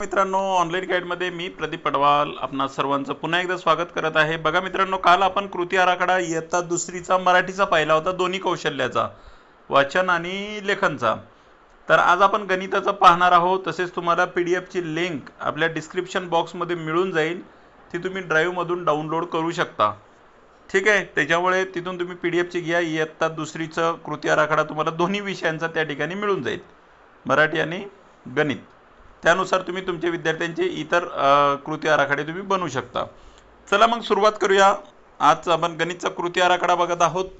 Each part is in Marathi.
मित्रांनो ऑनलाईन गाईडमध्ये मी प्रदीप पडवाल आपणा सर्वांचं पुन्हा एकदा स्वागत करत आहे. बघा मित्रांनो काल आपण कृती आराखडा इयत्ता दुसरीचा मराठीचा पाहिला होता दोन्ही कौशल्याचा वाचन आणि लेखनचा. तर आज आपण गणिताचा पाहणार आहोत. तसेच तुम्हाला पी डी एफची लिंक आपल्या डिस्क्रिप्शन बॉक्समध्ये मिळून जाईल. ती तुम्ही ड्राईव्हमधून डाउनलोड करू शकता. ठीक आहे? त्याच्यामुळे तिथून तुम्ही पी डी एफची घ्या. इयत्ता दुसरीचं कृती आराखडा तुम्हाला दोन्ही विषयांचा त्या ठिकाणी मिळून जाईल. मराठी आणि गणित. त्यानुसार तुम्ही तुमच्या विद्यार्थ्यांचे इतर कृती आराखडे तुम्ही बनवू शकता. चला मग सुरुवात करूया. आज आपण गणितचा कृती आराखडा बघत आहोत.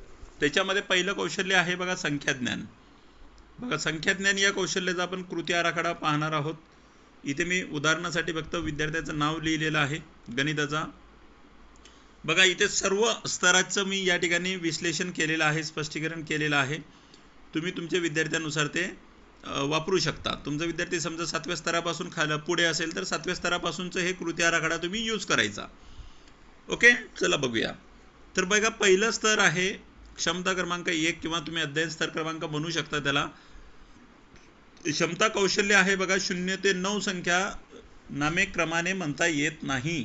त्याच्यामध्ये पहिलं कौशल्य आहे बघा संख्याज्ञान. बघा संख्याज्ञान या कौशल्याचा आपण कृती आराखडा पाहणार आहोत. इथे मी उदाहरणासाठी फक्त विद्यार्थ्याचं नाव लिहिलेलं आहे गणिताचा. बघा इथे सर्व स्तराचं मी या ठिकाणी विश्लेषण केलेलं आहे स्पष्टीकरण केलेलं आहे. तुम्ही तुमच्या विद्यार्थ्यानुसार ते वापरू शकता. तुमचा विद्यार्थी समजा सातव्या स्तरापासून खाल पुढे असेल तर सातव्या स्तरापासूनचं हे कृती आराखडा तुम्ही यूज करायचा. ओके चला बघूया. तर बघा पहिलं स्तर आहे क्षमता क्रमांक एक किंवा तुम्ही अध्ययन स्तर क्रमांक म्हणू शकता त्याला. क्षमता कौशल्य आहे बघा शून्य ते नऊ संख्या नामे क्रमाने म्हणता येत नाही.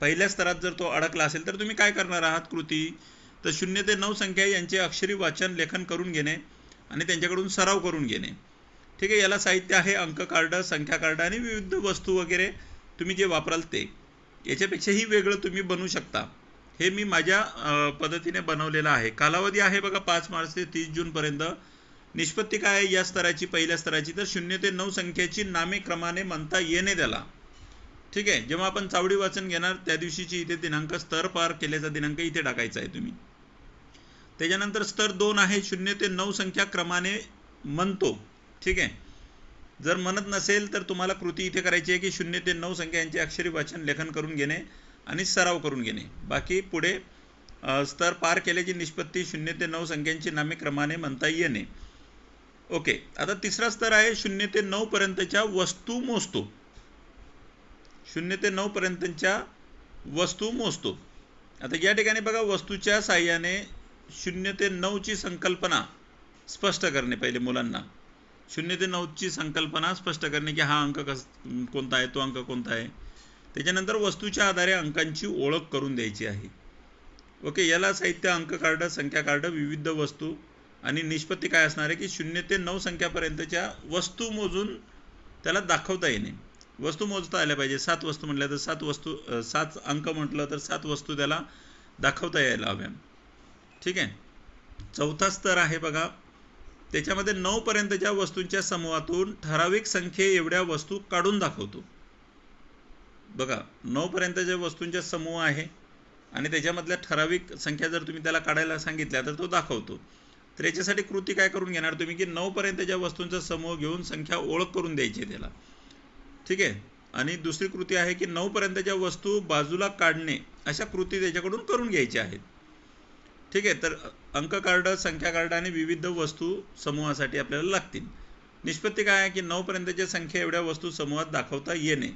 पहिल्या स्तरात जर तो अडकला असेल तर तुम्ही काय करणार आहात कृती? तर शून्य ते नऊ संख्या यांचे अक्षरी वाचन लेखन करून घेणे आणि त्यांच्याकडून सराव करून घेणे. ठीक आहे याला साहित्य आहे अंक कार्ड संख्या कार्ड आणि विविध वस्तू वगैरे तुम्ही जे वापराल ते. याच्यापेक्षाही वेगळं तुम्ही बनवू शकता. हे मी माझ्या पद्धतीने बनवलेलं आहे. कालावधी आहे बघा पाच मार्च ते तीस जूनपर्यंत निष्पत्ती काय आहे? या स्तराची पहिल्या स्तराची. तर शून्य ते नऊ संख्येची नामे क्रमाने म्हणता येणे त्याला. ठीक आहे जेव्हा आपण चावडी वाचन घेणार त्या दिवशीची इथे दिनांक स्तर पार केल्याचा दिनांक इथे टाकायचा आहे तुम्ही. त्याच्यानंतर स्तर दोन आहे शून्य ते नऊ संख्या क्रमाने म्हणतो. ठीक आहे. जर म्हणत नसेल तर तुम्हाला कृती इथे करायची आहे की शून्य ते नऊ संख्या यांचे अक्षरी वाचन लेखन करून घेणे आणि सराव करून घेणे. बाकी पुढे स्तर पार केल्याची निष्पत्ती शून्य ते नऊ संख्यांची नामे क्रमाने म्हणता येणे. ओके. आता तिसरा स्तर आहे शून्य ते नऊ पर्यंतच्या वस्तू मोजतो. शून्य ते नऊ पर्यंतच्या वस्तू मोजतो. आता या ठिकाणी बघा वस्तूच्या साह्याने शून्य ते नऊची संकल्पना स्पष्ट करणे पहिले मुलांना. शून्य ते नऊची संकल्पना स्पष्ट करणे की हा अंक कस कोणता आहे तो अंक कोणता आहे. त्याच्यानंतर वस्तूच्या आधारे अंकांची ओळख करून द्यायची आहे. ओके याला साहित्य अंक कार्ड संख्या कार्ड विविध वस्तू आणि निष्पत्ती काय असणार आहे की शून्य ते नऊ संख्यापर्यंतच्या वस्तू मोजून त्याला दाखवता येणे. वस्तू मोजता आल्या पाहिजे. सात वस्तू म्हटल्या तर सात वस्तू सात अंक म्हटलं तर सात वस्तू त्याला दाखवता यायला हव्या. ठीक आहे? चौथा स्तर आहे बघा. त्याच्यामध्ये नऊ पर्यंतच्या वस्तूंच्या समूहातून ठराविक संख्ये एवढ्या वस्तू काढून दाखवतो. बघा नऊ पर्यंतच्या वस्तूंचा समूह आहे आणि त्याच्यामधल्या ठराविक संख्या जर तुम्ही त्याला काढायला सांगितल्या तर तो दाखवतो. तर याच्यासाठी कृती काय करून घेणार तुम्ही की नऊपर्यंतच्या वस्तूंचा समूह घेऊन संख्या ओळख करून द्यायची आहे त्याला. ठीक आहे? आणि दुसरी कृती आहे की नऊपर्यंतच्या वस्तू बाजूला काढणे अशा कृती त्याच्याकडून करून घ्यायच्या आहेत. ठीक आहे तर अंक कार्ड संख्या कार्ड आणि विविध वस्तू समूहासाठी आपल्याला लागतील. निष्पत्ती काय आहे की नऊपर्यंतच्या संख्या एवढ्या वस्तू समूहात दाखवता येणे.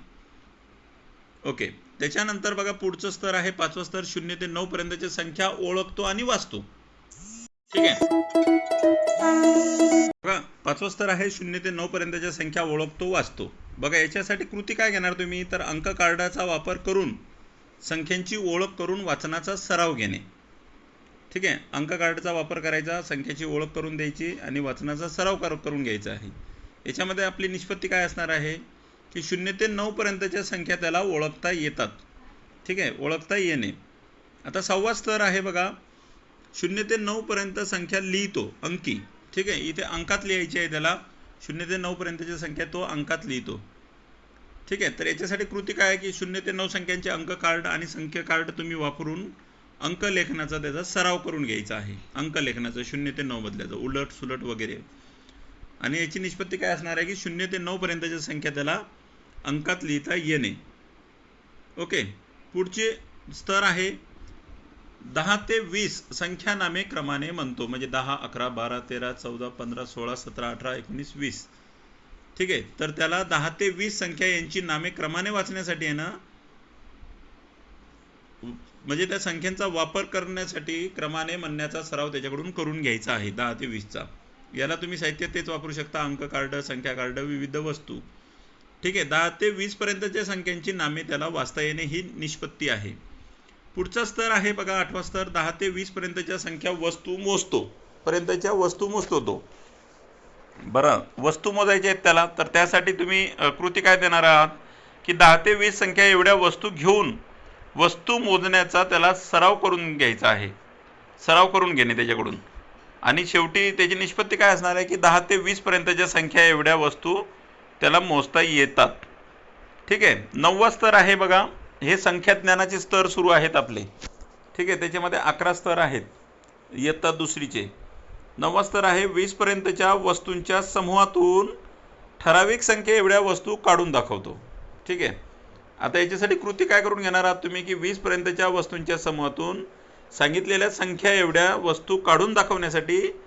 ओके त्याच्यानंतर बघा पुढचं स्तर आहे पाचवं स्तर शून्य ते नऊ पर्यंतच्या संख्या ओळखतो आणि वाचतो. ठीक आहे. बघा पाचवं स्तर आहे शून्य ते नऊ पर्यंतच्या संख्या ओळखतो वाचतो. बघा याच्यासाठी कृती काय घेणार तुम्ही? तर अंक कार्डाचा वापर करून संख्यांची ओळख करून वाचनाचा सराव घेणे. ठीक आहे? अंक कार्डचा वापर करायचा संख्येची ओळख करून द्यायची आणि वाचनाचा सराव कर करून घ्यायचा आहे. याच्यामध्ये आपली निष्पत्ती काय असणार आहे? की शून्य ते नऊपर्यंतच्या संख्या त्याला ओळखता येतात. ठीक आहे? ओळखता येणे. आता सहावा स्तर आहे बघा. शून्य ते नऊपर्यंत संख्या लिहितो अंकी. ठीक आहे? इथे अंकात लिहायची आहे त्याला. शून्य ते नऊपर्यंतच्या संख्या तो अंकात लिहितो. ठीक आहे? तर याच्यासाठी कृती काय आहे की शून्य ते नऊ संख्यांचे अंक कार्ड आणि संख्या कार्ड तुम्ही वापरून अंक लेखनाचा त्याचा सराव करून घ्यायचा आहे. अंकलेखनाचा शून्य ते नऊ बदलायचं उलट सुलट वगैरे. आणि याची निष्पत्ती काय असणार आहे की शून्य ते नऊपर्यंतच्या संख्या त्याला अंकात लिहिता येणे. ओके. पुढचे स्तर आहे. दहा ते वीस संख्या नामे क्रमाने म्हणतो. म्हणजे दहा अकरा बारा तेरा चौदा पंधरा सोळा सतरा अठरा एकोणीस वीस. ठीक आहे. तर त्याला दहा ते वीस संख्या यांची नामे क्रमाने वाचण्यासाठी आहे ना? म्हणजे त्या संख्यांचा वापर करण्यासाठी क्रमाने म्हणण्याचा सराव त्याच्याकडून करून घ्यायचा आहे दहा ते वीसचा. याला तुम्ही साहित्य तेच वापरू शकता अंक कार्ड संख्या कार्ड विविध वस्तू. ठीक आहे दहा ते वीसपर्यंतच्या संख्यांची नामे त्याला वाचता येणे ही निष्पत्ती आहे. पुढचा स्तर आहे बघा आठवा स्तर. दहा ते वीसपर्यंतच्या संख्या वस्तू मोजतो. पर्यंतच्या वस्तू मोजतो तो. बरं वस्तू मोजायच्या आहेत त्याला. तर त्यासाठी तुम्ही कृती काय देणार आहात? की दहा ते वीस संख्या एवढ्या वस्तू घेऊन वस्तू मोजण्याचा त्याला सराव करून घ्यायचा आहे. सराव करून घेणे त्याच्याकडून. आणि शेवटी त्याची निष्पत्ती काय असणार आहे की दहा ते वीसपर्यंतच्या संख्या एवढ्या वस्तू त्याला मोजता येतात. ठीक आहे? नववा स्तर आहे बघा. हे संख्या ज्ञानाचे स्तर सुरू आहेत आपले. ठीक आहे? त्याच्यामध्ये अकरा स्तर आहेत. इयत्ता दुसरीचे. नववा स्तर आहे वीसपर्यंतच्या वस्तूंच्या समूहातून ठराविक संख्या एवढ्या वस्तू काढून दाखवतो. ठीक आहे? आता याच्यासाठी कृती काय करून घेणार आहात तुम्ही? की वीस पर्यंतच्या वस्तूंच्या समूहातून सांगितलेल्या संख्या एवढ्या वस्तू काढून दाखवण्यासाठी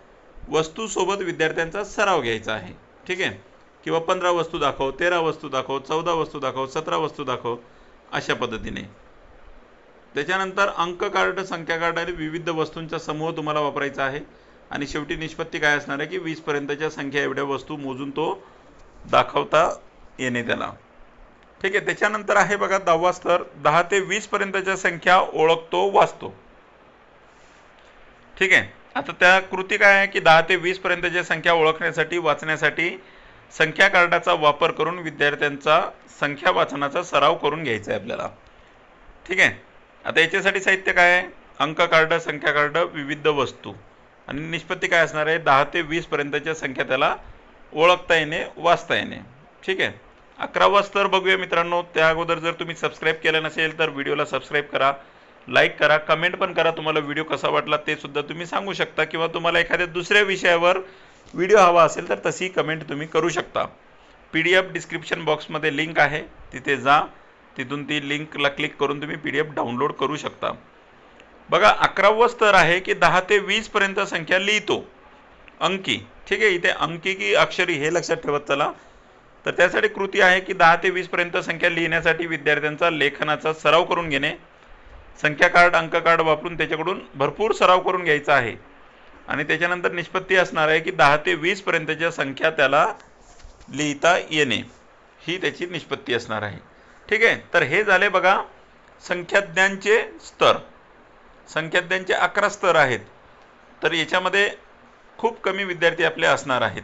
वस्तूसोबत विद्यार्थ्यांचा सराव घ्यायचा आहे. ठीक आहे? किंवा पंधरा वस्तू दाखव तेरा वस्तू दाखव चौदा वस्तू दाखव सतरा वस्तू दाखव अशा पद्धतीने. त्याच्यानंतर अंक कार्ड संख्या कार्ड आणि विविध वस्तूंचा समूह तुम्हाला वापरायचा आहे. आणि शेवटी निष्पत्ती काय असणार आहे की वीसपर्यंतच्या संख्या एवढ्या वस्तू मोजून तो दाखवता येणे त्याला. ठीक आहे त्याच्यानंतर आहे बघा दहावा स्तर. दहा ते वीस पर्यंतच्या संख्या ओळखतो वाचतो. ठीक आहे? आता त्या कृती काय आहे की दहा ते वीस पर्यंतच्या संख्या ओळखण्यासाठी वाचण्यासाठी संख्या कार्डाचा वापर करून विद्यार्थ्यांचा संख्या वाचनाचा सराव करून घ्यायचा आहे आपल्याला. ठीक आहे? आता याच्यासाठी साहित्य काय आहे? अंक कार्ड संख्या कार्ड विविध वस्तू. आणि निष्पत्ती काय असणार आहे? दहा ते वीस पर्यंतच्या संख्या त्याला ओळखता येणे वाचता येणे. ठीक आहे? अकरावा स्तर बघूया मित्रांनो. त्या अगोदर जर तुम्ही सबस्क्राईब केलं नसेल तर व्हिडिओला सबस्क्राईब करा लाईक करा कमेंट पण करा तुम्हाला व्हिडिओ कसा वाटला ते सुद्धा तुम्ही सांगू शकता किंवा तुम्हाला एखाद्या दुसऱ्या विषयावर व्हिडिओ हवा असेल तर तशी कमेंट तुम्ही करू शकता. पी डी एफ डिस्क्रिप्शन बॉक्समध्ये लिंक आहे. तिथे जा. तिथून ती लिंकला क्लिक करून तुम्ही पी डी एफ डाउनलोड करू शकता. बघा अकरावं स्तर आहे की दहा ते वीसपर्यंत संख्या लिहितो. अंकी. ठीक आहे इथे अंकी की अक्षरी हे लक्षात ठेवत चला. तर त्यासाठी कृती आहे की दहा ते वीसपर्यंत संख्या लिहिण्यासाठी विद्यार्थ्यांचा लेखनाचा सराव करून घेणे. संख्या कार्ड अंक कार्ड वापरून त्याच्याकडून भरपूर सराव करून घ्यायचा आहे. आणि त्याच्यानंतर निष्पत्ती असणार आहे की दहा ते वीसपर्यंतच्या संख्या त्याला लिहिता येणे. ही त्याची निष्पत्ती असणार आहे. ठीक आहे? तर हे झाले बघा संख्याज्ञांचे स्तर. संख्याज्ञांचे अकरा स्तर आहेत. तर याच्यामध्ये खूप कमी विद्यार्थी आपले असणार आहेत.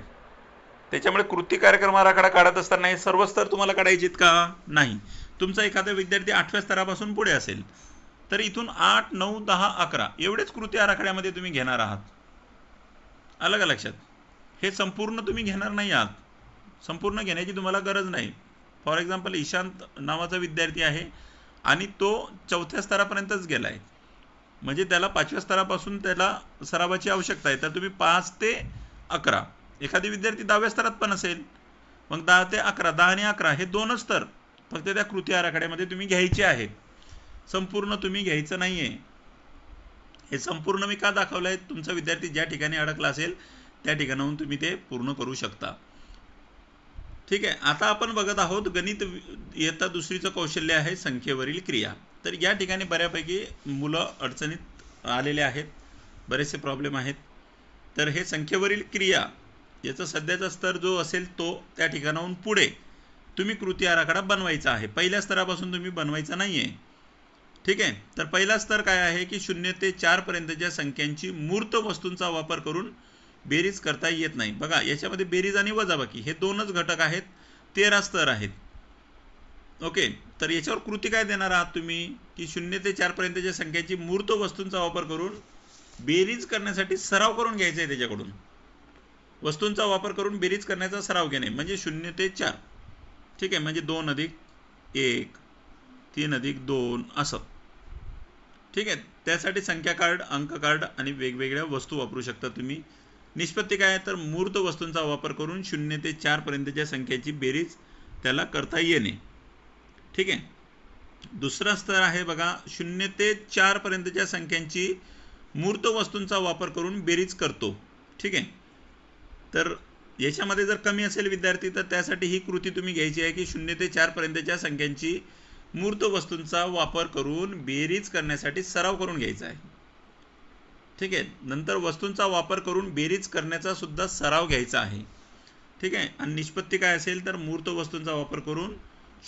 त्याच्यामुळे कृती कार्यक्रम आराखडा काढत असताना हे सर्व स्तर तुम्हाला काढायचेत का? नाही. तुमचा एखादा विद्यार्थी आठव्या स्तरापासून पुढे असेल तर इथून आठ नऊ दहा अकरा एवढेच कृती आराखड्यामध्ये तुम्ही घेणार आहात. आलं का लक्षात. हे संपूर्ण तुम्ही घेणार नाही आहात. संपूर्ण घेण्याची तुम्हाला गरज नाही. फॉर एक्झाम्पल ईशांत नावाचा विद्यार्थी आहे आणि तो चौथ्या स्तरापर्यंतच गेला आहे म्हणजे त्याला पाचव्या स्तरापासून त्याला सरावाची आवश्यकता आहे. तर तुम्ही पाच ते अकरा एखादी विद्यार्थी दहाव्या स्तरात पण असेल मग दहा ते अकरा दहा आणि अकरा हे दोनच स्तर फक्त त्या कृती आराखड्यामध्ये तुम्ही घ्यायचे आहेत संपूर्ण तुम्ही घ्यायचं नाही आहे हे संपूर्ण मी का दाखवलं आहे तुमचा विद्यार्थी ज्या ठिकाणी अडकला असेल त्या ठिकाणाहून तुम्ही ते पूर्ण करू शकता. ठीक आहे आता आपण बघत आहोत गणित इयत्ता दुसरीचं कौशल्य आहे संख्येवरील क्रिया. तर या ठिकाणी बऱ्यापैकी मुलं अडचणीत आलेले आहेत बरेचसे प्रॉब्लेम आहेत. तर हे संख्येवरील क्रिया याचा सध्याचा स्तर जो असेल तो त्या ठिकाणाहून पुढे. तुम्ही कृती आराखडा बनवायचा आहे. पहिल्या स्तरापासून तुम्ही बनवायचा नाही आहे ठीक आहे? तर पहिला स्तर काय आहे की शून्य ते चारपर्यंतच्या संख्यांची मूर्त वस्तूंचा वापर करून बेरीज करता येत नाही. बघा याच्यामध्ये बेरीज आणि वजाबाकी हे दोनच घटक आहेत. तेरा स्तर आहेत. ओके? तर याच्यावर कृती काय देणार आहात तुम्ही? की शून्य ते चारपर्यंतच्या संख्यांची मूर्त वस्तूंचा वापर करून बेरीज करण्यासाठी सराव करून घ्यायचा आहे त्याच्याकडून. वस्तूंचा वापर करून बेरीज करण्याचा सराव घेणे म्हणजे शून्य ते चार. ठीक आहे म्हणजे दोन अधिक एक तीन अधिक दोन असं. ठीक आहे त्यासाठी संख्या कार्ड अंक कार्ड आणि वेगवेगळ्या वस्तू वापरू शकता तुम्ही. निष्पत्ती काय आहे? तर मूर्त वस्तूंचा वापर करून शून्य ते चारपर्यंतच्या संख्येची बेरीज त्याला करता येणे. ठीक आहे दुसरा स्तर आहे बघा शून्य ते चारपर्यंतच्या संख्यांची मूर्त वस्तूंचा वापर करून बेरीज करतो. ठीक आहे तर याच्यामध्ये जर कमी असेल विद्यार्थी तर त्यासाठी ही कृती तुम्ही घ्यायची आहे की शून्य ते चारपर्यंतच्या संख्यांची मूर्त वस्तूंचा वापर करून बेरीज करण्यासाठी सराव करून घ्यायचा आहे. ठीक आहे? नंतर वस्तूंचा वापर करून बेरीज करण्याचा सुद्धा सराव घ्यायचा आहे. ठीक आहे? आणि निष्पत्ती काय असेल तर मूर्त वस्तूंचा वापर करून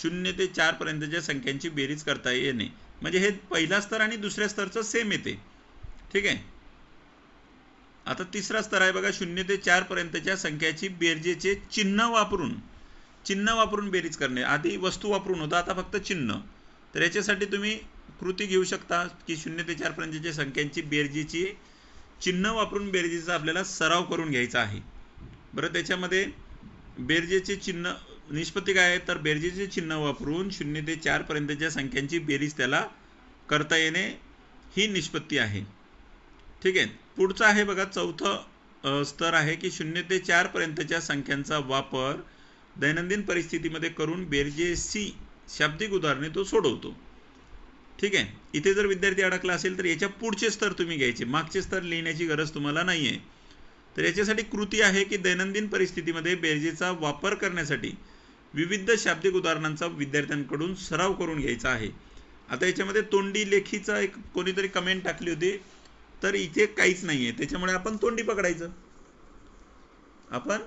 शून्य ते चारपर्यंतच्या संख्यांची बेरीज करता येणे. म्हणजे हे पहिला स्तर आणि दुसऱ्या स्तरचं सेम येते. ठीक आहे? आता तिसरा स्तर आहे बघा शून्य ते चार पर्यंतच्या संख्याची बेरजेचे चिन्ह वापरून चिन्ह वापरून बेरीज करणे. आधी वस्तू वापरून होतं आता फक्त चिन्ह. तर याच्यासाठी तुम्ही कृती घेऊ शकता की शून्य ते चार पर्यंतच्या संख्यांची बेरजेची चिन्ह वापरून बेरजेचा आपल्याला सराव करून घ्यायचा आहे. बरं त्याच्यामध्ये बेरजेचे चिन्ह निष्पत्ती काय आहे? तर बेरजेचे चिन्ह वापरून शून्य ते चारपर्यंतच्या संख्यांची बेरीज त्याला करता येणे ही निष्पत्ती आहे. ठीक आहे. पुढचं आहे बघा चौथं स्तर आहे की शून्य ते चारपर्यंतच्या संख्यांचा वापर दैनंदिन परिस्थितीमध्ये करून बेरजेसी शाब्दिक उदाहरणे तो सोडवतो. ठीक आहे. इथे जर विद्यार्थी अडकला असेल तर याच्या पुढचे स्तर तुम्ही घ्यायचे. मागचे स्तर लिहिण्याची गरज तुम्हाला नाही आहे तर याच्यासाठी कृती आहे की दैनंदिन परिस्थितीमध्ये बेरजेचा वापर करण्यासाठी विविध शाब्दिक उदाहरणांचा विद्यार्थ्यांकडून सराव करून घ्यायचा आहे. आता याच्यामध्ये तोंडी लेखीचा एक कोणीतरी कमेंट टाकली होती. तर इथे काहीच नाही आहे त्याच्यामुळे आपण तोंडी पकडायचं. आपण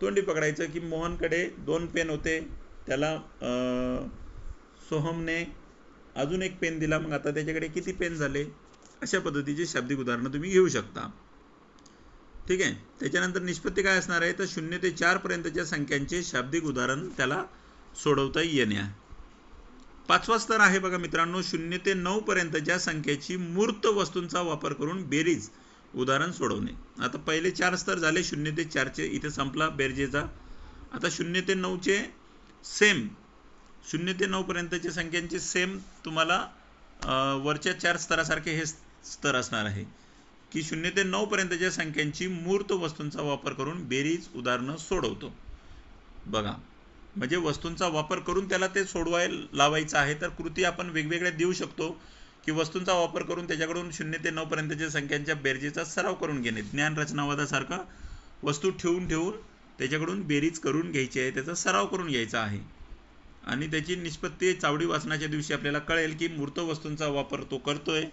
तोंडी पकडायचं की मोहनकडे दोन पेन होते. त्याला सोहमने अजून एक पेन दिला. मग आता त्याच्याकडे किती पेन झाले? अशा पद्धतीचे शाब्दिक उदाहरणं तुम्ही घेऊ शकता. ठीक आहे? त्याच्यानंतर निष्पत्ती काय असणार आहे? तर शून्य ते चारपर्यंतच्या संख्यांचे शाब्दिक उदाहरण त्याला सोडवता येण्या. पाचवा स्तर आहे बघा मित्रांनो शून्य ते नऊ पर्यंतच्या संख्येची मूर्त वस्तूंचा वापर करून बेरीज उदाहरण सोडवणे. आता पहिले चार स्तर झाले शून्य ते चारचे इथे संपला बेरजेचा. आता शून्य ते नऊचे सेम शून्य ते नऊ पर्यंतच्या संख्यांचे सेम तुम्हाला वरच्या चार स्तरासारखे हे स्तर असणार आहे. की शून्य ते नऊ पर्यंतच्या संख्यांची मूर्त वस्तूंचा वापर करून बेरीज उदाहरणं सोडवतो. बघा. म्हणजे वस्तूंचा वापर करून त्याला ते सोडवायला लावायचं आहे. तर कृती आपण वेगवेगळ्या देऊ शकतो. की वस्तूंचा वापर करून त्याच्याकडून शून्य ते नऊपर्यंतच्या संख्यांच्या बेरजेचा सराव करून घेणे. ज्ञान रचनावादासारखा वस्तू ठेवून ठेवून त्याच्याकडून बेरीज करून घ्यायची आहे. त्याचा सराव करून घ्यायचा आहे. आणि त्याची निष्पत्ती चावडी वाचनाच्या दिवशी आपल्याला कळेल की मूर्त वस्तूंचा वापर तो करतोय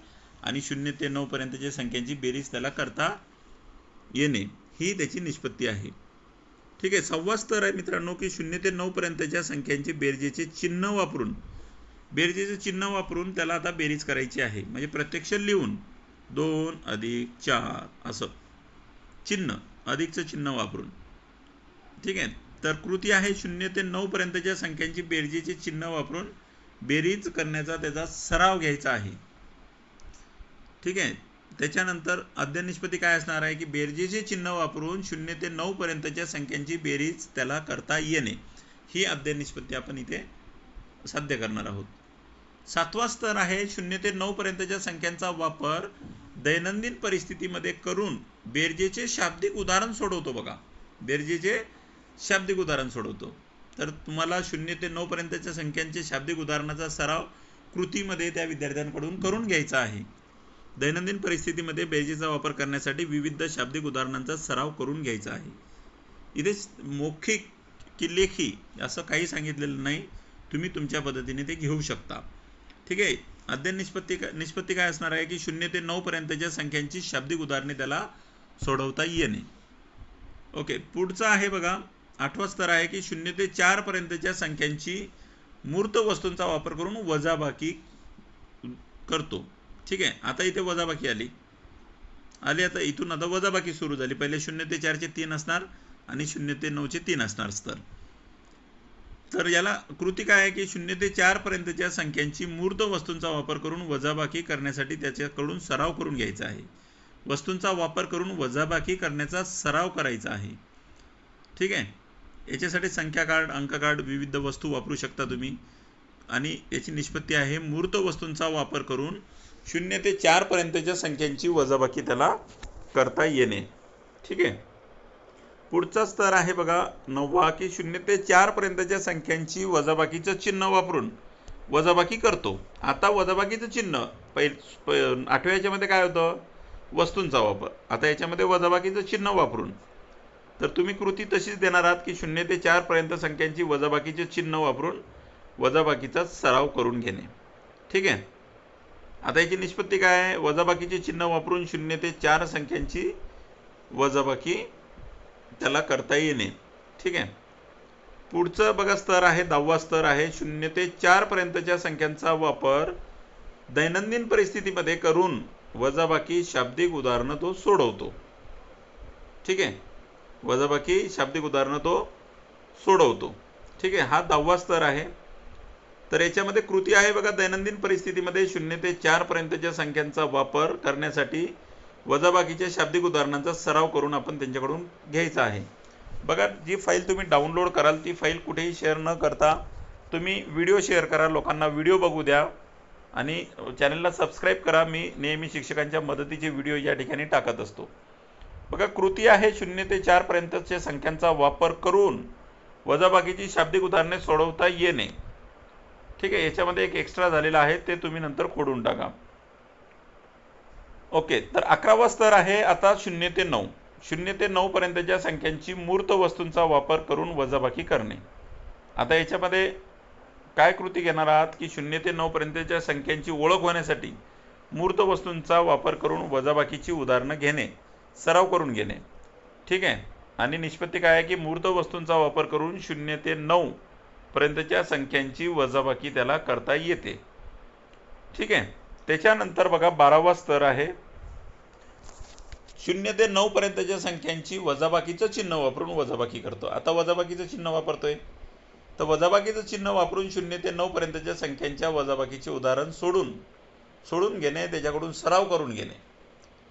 आणि शून्य ते नऊपर्यंतच्या संख्यांची बेरीज त्याला करता येणे. ही त्याची निष्पत्ती आहे. ठीक आहे सव्वा स्तर आहे मित्रांनो की शून्य ते नऊपर्यंतच्या संख्यांचे बेरजेचे चिन्ह वापरून बेरजेचे चिन्ह वापरून त्याला आता बेरीज करायची आहे. म्हणजे प्रत्यक्ष लिहून दोन अधिक चार असं. चिन्ह अधिकचं चिन्ह वापरून. ठीक आहे तर कृती आहे शून्य ते नऊपर्यंतच्या संख्यांची बेरजेचे चिन्ह वापरून बेरीज करण्याचा त्याचा सराव घ्यायचा आहे. ठीक आहे त्याच्यानंतर अध्यनिष्पत्ती काय असणार आहे की बेरजेचे चिन्ह वापरून शून्य ते नऊ पर्यंतच्या संख्यांची बेरीज त्याला करता येणे. ही अध्यनिष्पत्ती आपण इथे साध्य करणार आहोत. सातवा स्तर आहे शून्य ते नऊ पर्यंतच्या संख्यांचा वापर दैनंदिन परिस्थितीमध्ये करून बेरजेचे शाब्दिक उदाहरण सोडवतो बघा. बेरजेचे शाब्दिक उदाहरण सोडवतो. तर तुम्हाला शून्य ते नऊ पर्यंतच्या संख्यांचे शाब्दिक उदाहरणाचा सराव कृतीमध्ये त्या विद्यार्थ्यांकडून करून घ्यायचा आहे. दैनंदिन परिस्थितीमध्ये बेरजेचा वापर करण्यासाठी विविध शाब्दिक उदाहरणांचा सराव करून घ्यायचा आहे. इथे मौखिक की लेखी असं काही सांगितलेलं नाही. तुम्ही तुमच्या पद्धतीने ते घेऊ शकता. ठीक आहे? अध्ययन निष्पत्ती का निष्पत्ती काय असणार आहे की शून्य ते नऊपर्यंतच्या संख्यांची शाब्दिक उदाहरणे त्याला सोडवता येणे. ओके पुढचा आहे बघा. आठवा स्तर आहे की शून्य ते चारपर्यंतच्या संख्यांची मूर्त वस्तूंचा वापर करून वजाबाकी करतो. ठीक आहे. आता इथे वजाबाकी आली. आली आता इथून आता वजाबाकी सुरू झाली. पहिले शून्य ते चारचे तीन असणार आणि शून्य ते नऊचे तीन असणार स्तर. तर याला कृती काय आहे की शून्य ते चार पर्यंतच्या संख्यांची मूर्त वस्तूंचा वापर करून वजाबाकी करण्यासाठी त्याच्याकडून सराव करून घ्यायचा आहे. वस्तूंचा वापर करून वजाबाकी करण्याचा सराव करायचा आहे. ठीक आहे? याच्यासाठी संख्या कार्ड अंक कार्ड विविध वस्तू वापरू शकता तुम्ही. आणि याची निष्पत्ती आहे मूर्त वस्तूंचा वापर करून शून्य ते चार पर्यंतच्या संख्यांची वजाबाकी त्याला करता येणे. ठीक आहे? पुढचा स्तर आहे बघा नववा की शून्य ते चार पर्यंतच्या संख्यांची वजाबाकीचं चिन्ह वापरून वजाबाकी करतो. आता वजाबाकीचं चिन्ह पै प- आठव्या याच्यामध्ये काय होतं? वस्तूंचा वापर. आता याच्यामध्ये वजाबाकीचं चिन्ह वापरून. तर तुम्ही कृती तशीच देणार आहात की शून्य ते चारपर्यंत संख्यांची वजाबाकीचे चिन्ह वापरून वजाबाकीचा सराव करून घेणे. ठीक आहे? आता याची निष्पत्ती काय आहे? वजाबाकीचे चिन्ह वापरून शून्य ते चार संख्यांची वजाबाकी त्याला करता येणे. ठीक आहे? पुढचं बघा स्तर आहे दहावा स्तर आहे. शून्य ते चार पर्यंतच्या संख्यांचा वापर दैनंदिन परिस्थितीमध्ये करून वजाबाकी शाब्दिक उदाहरणं तो सोडवतो. ठीक आहे? वजाबाकी शाब्दिक उदाहरणं तो सोडवतो. ठीक आहे? हा दहावा स्तर आहे. तर याच्यामध्ये कृती आहे बघा दैनंदिन परिस्थितीमध्ये शून्य ते चार पर्यंतच्या संख्यांचा वापर करण्यासाठी वजाबाकीच्या शाब्दिक उदाहरणांचा सराव करून आपण त्यांच्याकडून घ्यायचा आहे. बघा जी फाईल तुम्ही डाउनलोड कराल ती फाईल कुठेही शेअर न करता तुम्ही व्हिडिओ शेअर करा लोकांना व्हिडिओ बघू द्या आणि चॅनलला सबस्क्राईब करा. मी नेहमी शिक्षकांच्या मदतीचे व्हिडिओ या ठिकाणी टाकत असतो. बघा कृती आहे शून्य ते चारपर्यंतच्या संख्यांचा वापर करून वजाबाकीची शाब्दिक उदाहरणे सोडवता येणे. ठीक आहे याच्यामध्ये एक एक्स्ट्रा झालेला आहे ते तुम्ही नंतर खोडून टाका. ओके तर अकरावा स्तर आहे आता शून्य ते नऊ. शून्य ते नऊ पर्यंतच्या संख्यांची मूर्त वस्तूंचा वापर करून वजाबाकी करणे. आता याच्यामध्ये काय कृती घेणार आहात की शून्य ते नऊ पर्यंतच्या संख्यांची ओळख होण्यासाठी मूर्त वस्तूंचा वापर करून वजाबाकीची उदाहरणं घेणे सराव करून घेणे. ठीक आहे? आणि निष्पत्ती काय आहे की मूर्त वस्तूंचा वापर करून शून्य ते नऊ पर्यंतच्या संख्यांची वजाबाकी त्याला करता येते. ठीक आहे? त्याच्यानंतर बघा बारावा स्तर आहे. शून्य ते नऊ पर्यंतच्या संख्यांची वजाबाकीचं चिन्ह वापरून वजाबाकी करतो. आता वजाबाकीचं चिन्ह वापरतोय. तर वजाबाकीचं चिन्ह वापरून शून्य ते नऊ पर्यंतच्या संख्यांच्या वजाबाकीचे उदाहरण सोडून सोडून घेणे त्याच्याकडून सराव करून घेणे.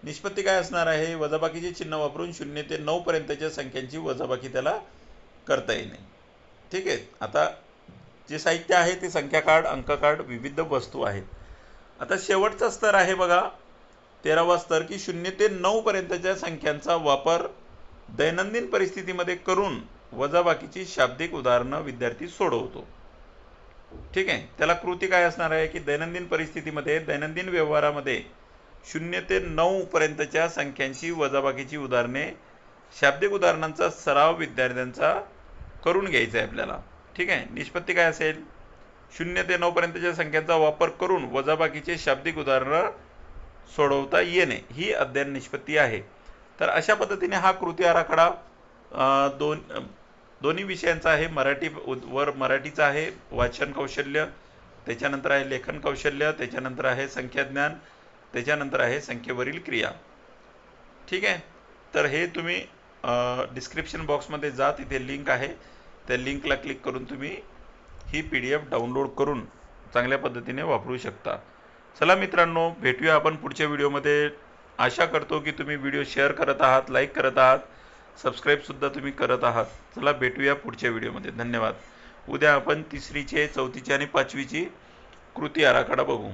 निष्पत्ती काय असणार आहे? वजाबाकीचे चिन्ह वापरून शून्य ते नऊ पर्यंतच्या संख्यांची वजाबाकी त्याला करता येणे. ठीक आहे. आता जे साहित्य आहे ते संख्या कार्ड अंक कार्ड विविध वस्तू आहेत. आता शेवटचा स्तर आहे बघा तेरावा स्तर की शून्य ते नऊ पर्यंतच्या संख्यांचा वापर दैनंदिन परिस्थितीमध्ये करून वजाबाकीची शाब्दिक उदाहरणं विद्यार्थी सोडवतो. ठीक आहे. त्याला कृती काय असणार आहे की दैनंदिन परिस्थितीमध्ये दैनंदिन व्यवहारामध्ये शून्य ते नऊ पर्यंतच्या संख्यांची वजाबाकीची उदाहरणे शाब्दिक उदाहरणांचा सराव विद्यार्थ्यांचा करून घ्यायचं आहे आपल्याला. ठीक आहे? निष्पत्ती काय असेल? शून्य ते नऊपर्यंतच्या संख्यांचा वापर करून वजाबाकीचे शाब्दिक उदाहरणं सोडवता येणे ही अध्ययन निष्पत्ती आहे. तर अशा पद्धतीने हा कृती आराखडा दोन दोन्ही विषयांचा आहे. मराठी वर मराठीचा आहे. वाचन कौशल्य त्याच्यानंतर आहे लेखन कौशल्य त्याच्यानंतर आहे संख्याज्ञान त्याच्यानंतर आहे संख्येवरील क्रिया. ठीक आहे? तर हे तुम्ही डिस्क्रिप्शन बॉक्समध्ये जा. तिथे लिंक आहे. त्या लिंकला क्लिक करून तुम्ही ही पी डी एफ डाउनलोड करून चांगल्या पद्धतीने वापरू शकता. चला मित्रांनो भेटूया आपण पुढच्या व्हिडिओमध्ये आशा करतो की तुम्ही व्हिडिओ शेअर करत आहात लाईक करत आहात. सबस्क्राईबसुद्धा तुम्ही करत आहात. चला भेटूया पुढच्या व्हिडिओमध्ये धन्यवाद. उद्या आपण तिसरीचे चौथीची आणि पाचवीची कृती आराखडा बघू.